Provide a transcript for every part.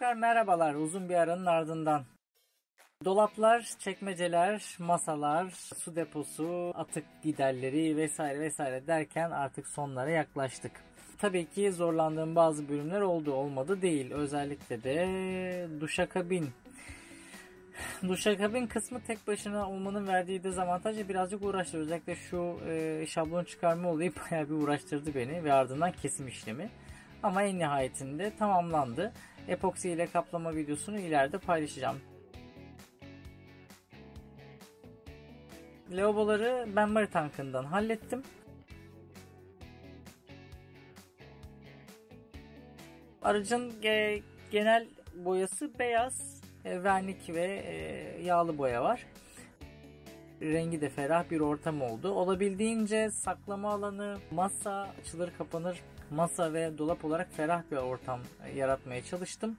merhabalar uzun bir aranın ardından. Dolaplar, çekmeceler, masalar, su deposu, atık giderleri vesaire vesaire derken artık sonlara yaklaştık. Tabii ki zorlandığım bazı bölümler oldu olmadı değil. Özellikle de duşakabin. Duşakabin kısmı tek başına olmanın verdiği dezavantajı birazcık uğraştı. Özellikle şu e, şablon çıkarma olayı bayağı bir uğraştırdı beni ve ardından kesim işlemi. Ama en nihayetinde tamamlandı. Epoksi ile kaplama videosunu ileride paylaşacağım. Lavaboları benmari tankından hallettim. Aracın ge- genel boyası beyaz, e, vernik ve e, yağlı boya var. Rengi de ferah bir ortam oldu. Olabildiğince saklama alanı, masa, açılır kapanır masa ve dolap olarak ferah bir ortam yaratmaya çalıştım.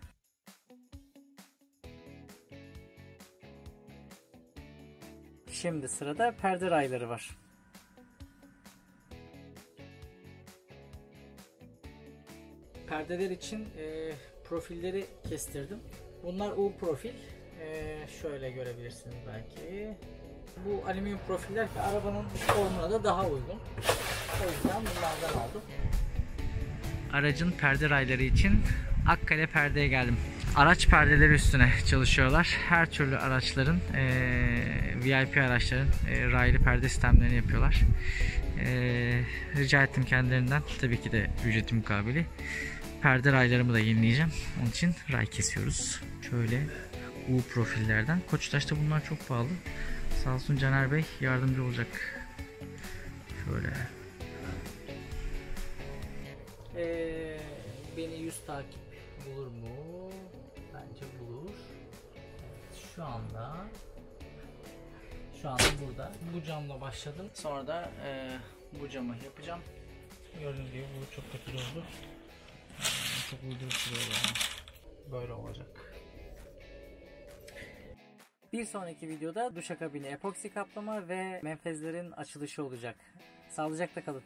Şimdi sırada perde rayları var. Perdeler için e, profilleri kestirdim. Bunlar U profil. E, şöyle görebilirsiniz belki. Bu alüminyum profiller ki arabanın formuna da daha uygun. O yüzden bunlardan aldım. Aracın perde rayları için Akkale perdeye geldim. Araç perdeleri üstüne çalışıyorlar. Her türlü araçların, e, VIP araçların e, raylı perde sistemlerini yapıyorlar. E, rica ettim kendilerinden. Tabii ki de ücreti mukabili. Perde raylarımı da yenileyeceğim. Onun için ray kesiyoruz. Şöyle U profillerden. Koçtaş'ta bunlar çok pahalı. Sağ olsun Caner Bey yardımcı olacak. Şöyle. Ee, beni yüz takip bulur mu? Bence bulur. Evet, şu anda şu anda burada. Bu camla başladım. Sonra da e, bu camı yapacağım. Gördüğünüz gibi bu çok kötü oldu. E, çok uydurucu yani. Böyle olacak. Bir sonraki videoda duşakabini epoksi kaplama ve menfezlerin açılışı olacak. Sağlıcakla kalın.